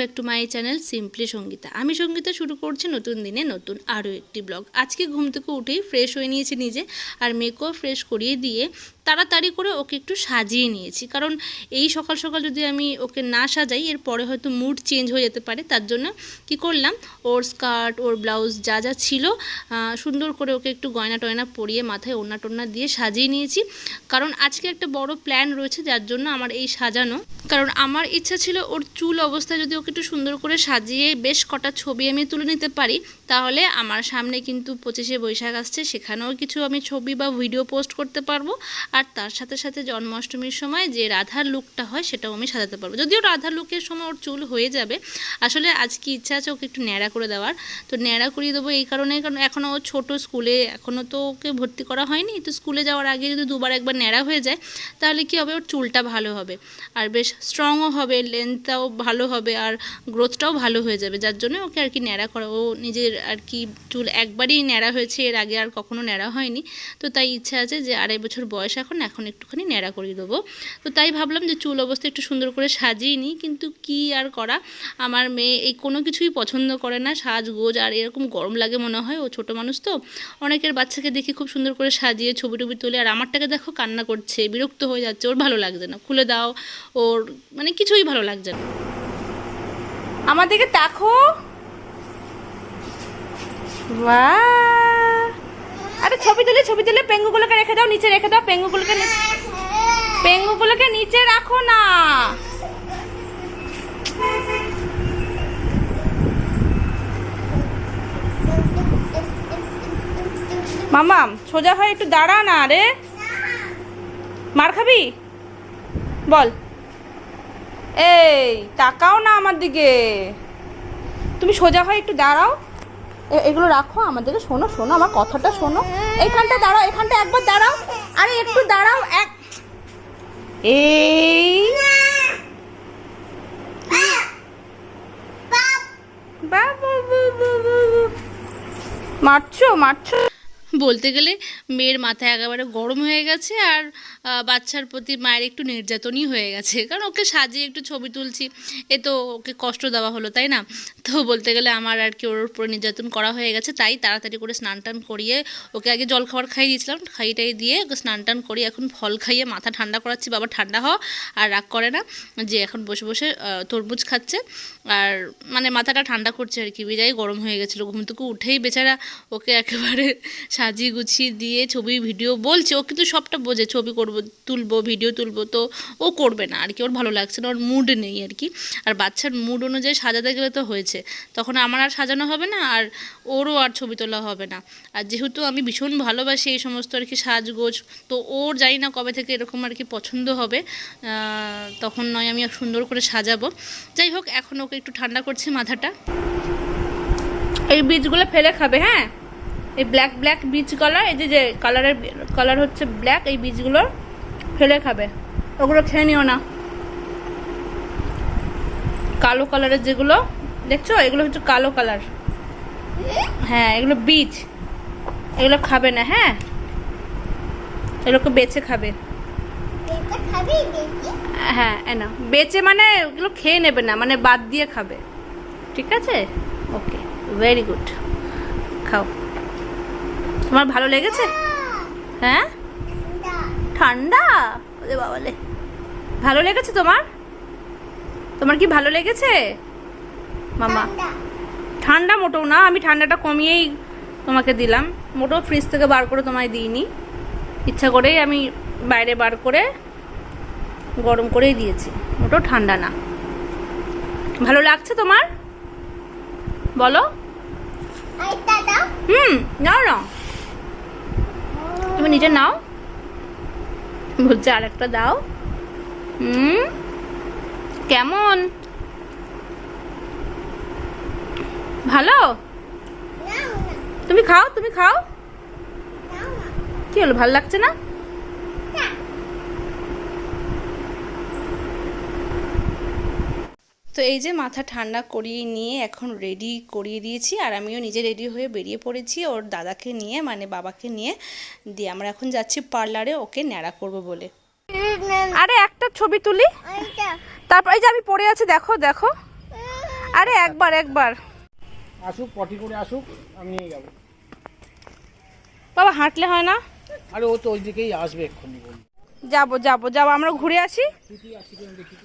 Back to my channel simply Sangeeta আমি সঙ্গীতা শুরু করছি নতুন দিনে নতুন আরও একটি ব্লগ আজকে ঘুম থেকে উঠেই ফ্রেশ হয়ে নিয়েছি নিজে, আর মেকও ফ্রেশ করিয়ে দিয়ে তাড়াতাড়ি করে ওকে একটু সাজিয়ে নিয়েছি। কারণ এই সকাল সকাল যদি আমি ওকে না সাজাই, এর পরে হয়তো মুড চেঞ্জ হয়ে যেতে পারে। তার জন্য কি করলাম? ওর স্কার্ট ওর ব্লাউজ যা যা ছিল সুন্দর করে ওকে একটু গয়না টয়না পরিয়ে মাথায় ওড়না টোনা দিয়ে সাজিয়ে নিয়েছি। কারণ আজকে একটা বড় প্ল্যান রয়েছে, যার জন্য আমার এই সাজানো। কারণ আমার ইচ্ছা ছিল ওর চুল অবস্থায় যদি ওকে একটু সুন্দর করে সাজিয়ে বেশ কটা ছবি আমি তুলে নিতে পারি, তাহলে আমার সামনে কিন্তু পঁচিশে বৈশাখ আসছে, সেখানেও কিছু আমি ছবি বা ভিডিও পোস্ট করতে পারব। আর তার সাথে সাথে জন্মাষ্টমীর সময় যে রাধার লুকটা হয়, সেটাও আমি সাজাতে পারব। যদিও রাধার লুকের সময় ওর চুল হয়ে যাবে, আসলে আজকে ইচ্ছা আছে ওকে একটু ন্যাড়া করে দেওয়ার। তো ন্যাড়া করিয়ে দেবো এই কারণে, কারণ এখনও ও ছোটো স্কুলে এখনও তো ওকে ভর্তি করা হয়নি। তো স্কুলে যাওয়ার আগে যদি দুবার একবার ন্যাড়া হয়ে যায়, তাহলে কি হবে? ওর চুলটা ভালো হবে। আর বেশ স্ট্রংও হবে লেন্থটাও ভালো হবে, আর গ্রোথটাও ভালো হয়ে যাবে। যার জন্য ওকে আর কি ন্যাড়া করা, ও নিজের আর কি চুল একবারই ন্যাড়া হয়েছে, এর আগে আর কখনো ন্যাড়া হয়নি। তো তাই ইচ্ছা আছে যে আড়াই বছর বয়স এখন এখন একটুখানি ন্যাড়া করিয়ে দেবো। তো তাই ভাবলাম যে চুল অবস্থা একটু সুন্দর করে সাজিয়ে নিই, কিন্তু কি আর করা? আমার মেয়ে এই কোনো কিছুই পছন্দ করে না, সাজগোজ আর এরকম গরম লাগে মনে হয়, ও ছোটো মানুষ তো। অনেকের বাচ্চাকে দেখি খুব সুন্দর করে সাজিয়ে ছবি টবি তোলে, আর আমারটাকে দেখো কান্না করছে, বিরক্ত হয়ে যাচ্ছে, ওর ভালো লাগছে না। খুলে দাও, ওর মানে কিছুই ভালো লাগছে না। আমার দিকে দেখো বাহ! আরে ছবি তুলে ছবি তুলে, পেঙ্গুগুলোকে রেখে দাও, নিচে রেখে দাও, পেঙ্গুগুলোকে পেঙ্গুগুলোকে নিচে রাখো না। মামাম সোজা হয়ে একটু দাঁড়া না রে। মার খাবি? বল। এই, তাকাও না আমার দিকে। তুমি সোজা হয় একটু দাঁড়াও। এগুলো রাখো, আমাদেরকে শোনো শোনো, আমার কথাটা শোনো। এখানটা দাঁড়াও, এখানটা একবার দাঁড়াও। আরে, একটু দাঁড়াও, এক এই। মারছো মারছো। বলতে গেলে মেয়ের মাথায় একেবারে গরম হয়ে গেছে আর বাচ্চার প্রতি মায়ের একটু নির্যাতনই হয়ে গেছে। কারণ ওকে সাজিয়ে একটু ছবি তুলছি, এ তো ওকে কষ্ট দেওয়া হলো, তাই না? তো বলতে গেলে আমার আর কি ওর উপরে নির্যাতন করা হয়ে গেছে, তাই তাড়াতাড়ি করে স্নান টান করিয়ে ওকে আগে জল খাবার খাইয়ে দিয়েছিলাম খাইটাই দিয়ে ওকে স্নান টান করিয়ে এখন ফল খাইয়ে মাথা ঠান্ডা করাচ্ছি, বাবা ঠান্ডা হওয়া আর রাগ করে না, যে এখন বসে বসে তরমুজ খাচ্ছে। আর মানে মাথাটা ঠান্ডা করছে আর কি বিজাই গরম হয়ে গেছিল, ঘুম থেকে উঠেই বেচারা ওকে একেবারে সাজিয়ে গুছিয়ে দিয়ে ছবি ভিডিও বলছে, ও কিন্তু সবটা বোঝে, ছবি করব, তুলবো ভিডিও তুলবো, তো ও করবে না আর কি, ওর ভালো লাগছে না, ওর মুড নেই আর কি। আর বাচ্চার মুড অনুযায়ী সাজাতে গেলে তো হয়েছে, তখন আমার আর সাজানো হবে না, আর ওরও আর ছবি তোলা হবে না। আর যেহেতু আমি ভীষণ ভালোবাসি এই সমস্ত আর কি সাজগোজ, তো ওর জানি না কবে থেকে এরকম আর কি পছন্দ হবে তখন নয় আমি সুন্দর করে সাজাবো। যাই হোক, এখন ওকে একটু ঠান্ডা করছে মাথাটা। এই বীজগুলো ফেলে খাবে হ্যাঁ? এই ব্ল্যাক ব্ল্যাক বীজ কালার এই যে যে কালারের কালার হচ্ছে ব্ল্যাক এই বীজগুলো ফেলে খাবে। ওগুলো খেয়ে নিও না। কালো কালারের যেগুলো দেখছ? এগুলো হচ্ছে কালো কালার হ্যাঁ এগুলো বীজ এগুলো খাবে না হ্যাঁ? এগুলোকে বেছে খাবে। হ্যাঁ এ না বেচে মানে ওগুলো খেয়ে নেবে না মানে বাদ দিয়ে খাবে। ঠিক আছে? ওকে ভেরি গুড খাও। তোমার ভালো লেগেছে? হ্যাঁ? ঠান্ডা? ওরে বাবালে। ভালো লেগেছে তোমার? তোমার কি ভালো লেগেছে? মামা। ঠান্ডা। মোটেও না আমি ঠান্ডাটা কমিয়েই তোমাকে দিলাম। মোটেও ফ্রিজ থেকে বার করে তোমায় দিইনি। ইচ্ছা করেই আমি বাইরে বার করে গরম করেই দিয়েছি। মোটেও ঠান্ডা না। ভালো লাগছে তোমার? বলো। হুম নাও না নিজে নাও। বলছে আর একটা দাও। হুম? কেমন? ভালো? তুমি খাও তুমি খাও। কি হলো ভালো লাগছে না? তো এই যে মাথা ঠান্ডা করিয়ে নিয়ে এখন রেডি করিয়ে দিয়েছি আর আমিও নিজে রেডি হয়ে বেরিয়ে পড়েছি ওর দাদাকে নিয়ে মানে বাবাকে নিয়ে। দিয়ে আমরা এখন যাচ্ছি পার্লারে ওকে ন্যাড়া করব বলে। আরে একটা ছবি তুলি। তারপর এই যে আমি পড়ে আছি দেখো দেখো। আরে একবার একবার। আসুক পটি করে আসুক আমি নিয়ে যাব। বাবা হাঁটলে হয় না? আরে ও তো ওই দিকেই আসবে এক্ষুনি বলি যাব যাব যাব আমরা ঘুরে আসি। আসি দেখি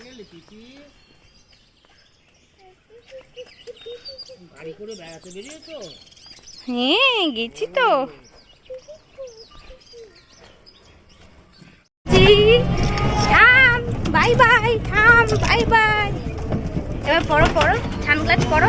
তো। হ্যাঁ কোথায় গেলে পিটি গাড়ি করে বেড়াতে বেরিয়েছো? হ্যাঁ গেছি তো। বাই বাই থাম বাই বাই। এবার পড়ো পড়ো সানগ্লাস পড়ো।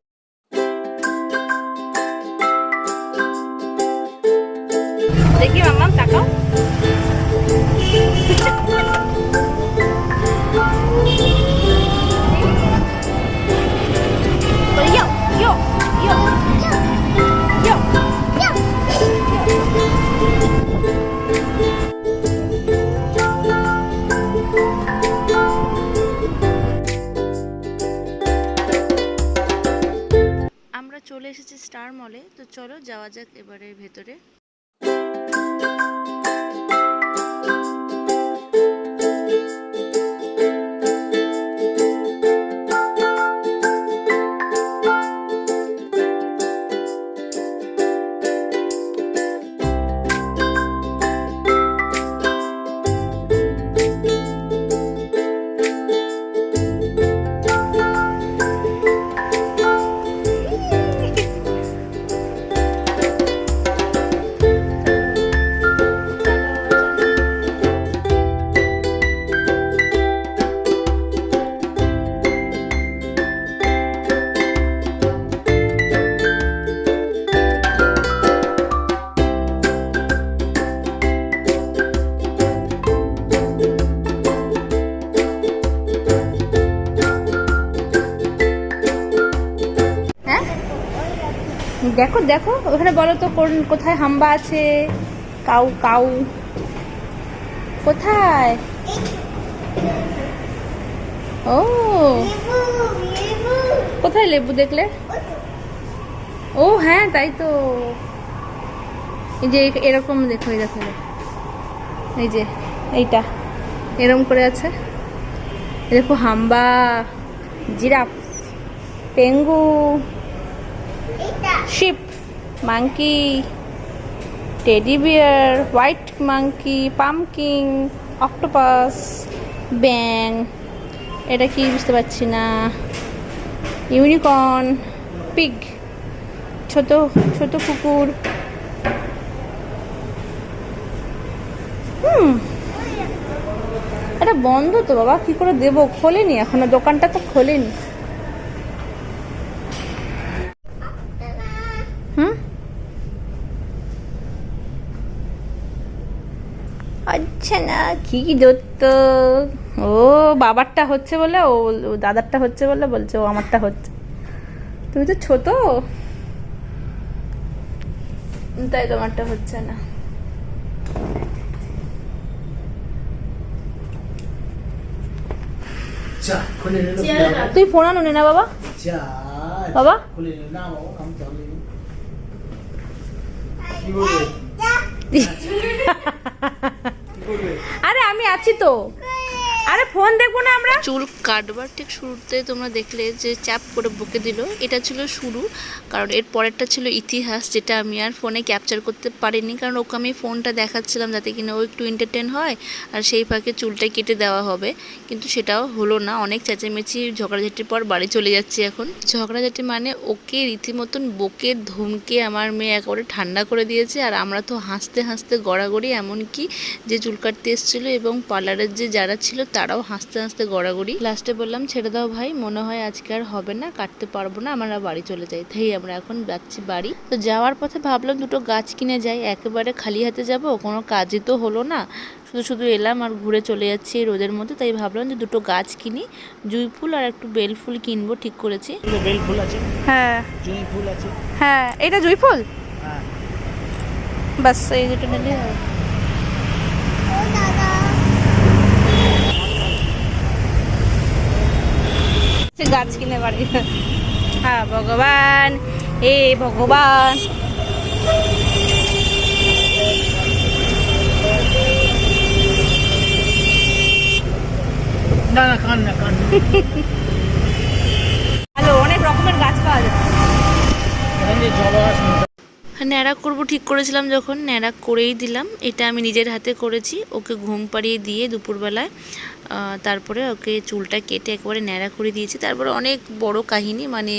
মলে তো চলো যাওয়া যাক এবারে ভেতরে। দেখো দেখো, ওখানে বলো তো কোন- কোথায় হাম্বা আছে? Cow cow. কোথায়? ও। কোথায় লেবু দেখলে? ও হ্যাঁ তাই তো। এই যে, এরকম দেখো, এই দেখো। এই যে, এইটা এরকম করে আছে। দেখো, হাম্বা, জিরাফ, পেঙ্গু। Sheep, monkey, teddy bear, white monkey, pumpkin, octopus, ব্যাং এটা কি বুঝতে পারছি না? ইউনিকর্ন পিগ ছোট ছোট কুকুর। হুম। এটা বন্ধ তো বাবা কি করে দেবো? খোলেনি এখনও দোকানটা তো খোলেনি হুম আচ্ছা না কি কি দত্ত? ও বাবারটা হচ্ছে বলে ও দাদারটা হচ্ছে বলে বলছে ও আমারটা হচ্ছে। তুমি তো ছোট। তাই তোমারটা হচ্ছে না। তুই ফোন আনো না বাবা। বাবা? কি আছি তো। আরে ফোন দেখব না আমরা? চুল কাটবার ঠিক শুরুতে তোমরা দেখলে যে চাপ করে বকে দিল। এটা ছিল শুরু, কারণ এর পরেরটা ছিল ইতিহাস, যেটা আমি আর ফোনে ক্যাপচার করতে পারিনি, কারণ ওকে আমি ফোনটা দেখাচ্ছিলাম যাতে কিনা ও একটু এন্টারটেন হয়, আর সেই ফাঁকে চুলটা কেটে দেওয়া হবে। কিন্তু সেটাও হলো না, অনেক চেঁচামেচি, ঝগড়াঝাটির পর বাড়ি চলে যাচ্ছি এখন। ঝগড়াঝাটি মানে ওকে রীতিমতন বকে ধমকে আমার মেয়ে একেবারে ঠান্ডা করে দিয়েছে, আর আমরা তো হাসতে হাসতে গড়াগড়ি, এমনকি যে চুল কাটতে এসেছিল এবং পার্লারের যে যারা ছিল তারাও হাসতে হাসতে গড়াগড়ি। লাস্টে বললাম ছেড়ে দাও ভাই মনে হয় আজকে আর হবে না কাটতে পারব না আমরা বাড়ি চলে যাই তাই আমরা এখন যাচ্ছি বাড়ি। তো যাওয়ার পথে ভাবলাম দুটো গাছ কিনে যাই একেবারে খালি হাতে যাব কোনো কাজই তো হলো না। শুধু শুধু এলাম আর ঘুরে চলে যাচ্ছি এই রোদের মধ্যে তাই ভাবলাম যে দুটো গাছ কিনি জুঁই ফুল আর একটু বেল ফুল কিনবো ঠিক করেছি। বেল ফুল আছে? হ্যাঁ। জুঁই ফুল আছে? হ্যাঁ এটা জুঁই ফুল? হ্যাঁ। বাস এই দুটো নিলে গাছ কিনে বাড়ি। হ্যাঁ ভগবান এ ভগবান। হ্যালো অনেক রকমের গাছ পাওয়া যায়। ন্যাড়া করব ঠিক করেছিলাম যখন, ন্যাড়া করেই দিলাম। এটা আমি নিজের হাতে করেছি। ওকে ঘুম পাড়িয়ে দিয়ে দুপুরবেলায় তারপরে ওকে চুলটা কেটে একেবারে ন্যাড়া করে দিয়েছি। তারপরে অনেক বড় কাহিনী মানে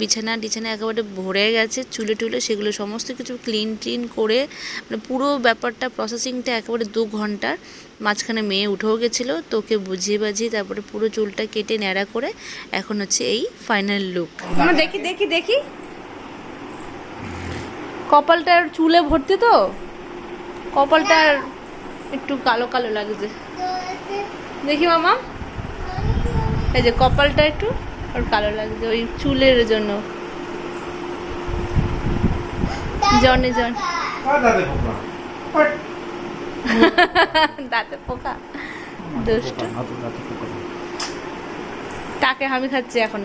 বিছানা টিছানা একেবারে ভরে গেছে, চুলে টুলে সেগুলো সমস্ত কিছু ক্লিন ক্লিন করে মানে পুরো ব্যাপারটা প্রসেসিংটা একেবারে দু ঘণ্টার মাঝখানে মেয়ে উঠেও গেছিল। তোকে বুঝিয়ে বাজিয়ে তারপরে পুরো চুলটা কেটে ন্যাড়া করে, এখন হচ্ছে এই ফাইনাল লুক দেখি দেখি দেখি। কপালটার চুলে ভর্তি তো? কপালটার একটু কালো কালো লাগছে। দেখি মামা। এই যে কপালটা একটু ওর কালো লাগছে ওই চুলের জন্য। জনে জন। দাঁতে পোকা। দুষ্ট হাতে হাতে পোকা। নেই। তাকে আমি খাচ্ছি এখন।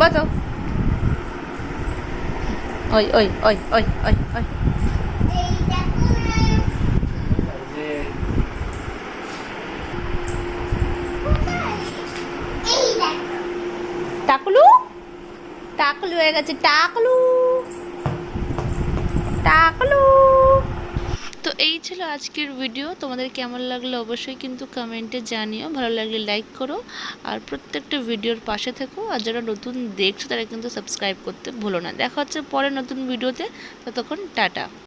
বতো ওই ওই ওই ওই ওই ওই। টাকলু? টাকলু হয়ে গেছে টাকলু। টাকলু। তো এই ছিল আজকের ভিডিও তোমাদের কেমন লাগল অবশ্যই কিন্তু কমেন্টে জানিও। ভালো লাগলে লাইক করো। আর প্রত্যেকটা ভিডিওর পাশে থেকো। আর যারা নতুন দেখছ, তারা কিন্তু সাবস্ক্রাইব করতে ভুলো না। দেখা হচ্ছে পরে নতুন ভিডিওতে ততক্ষণ টাটা।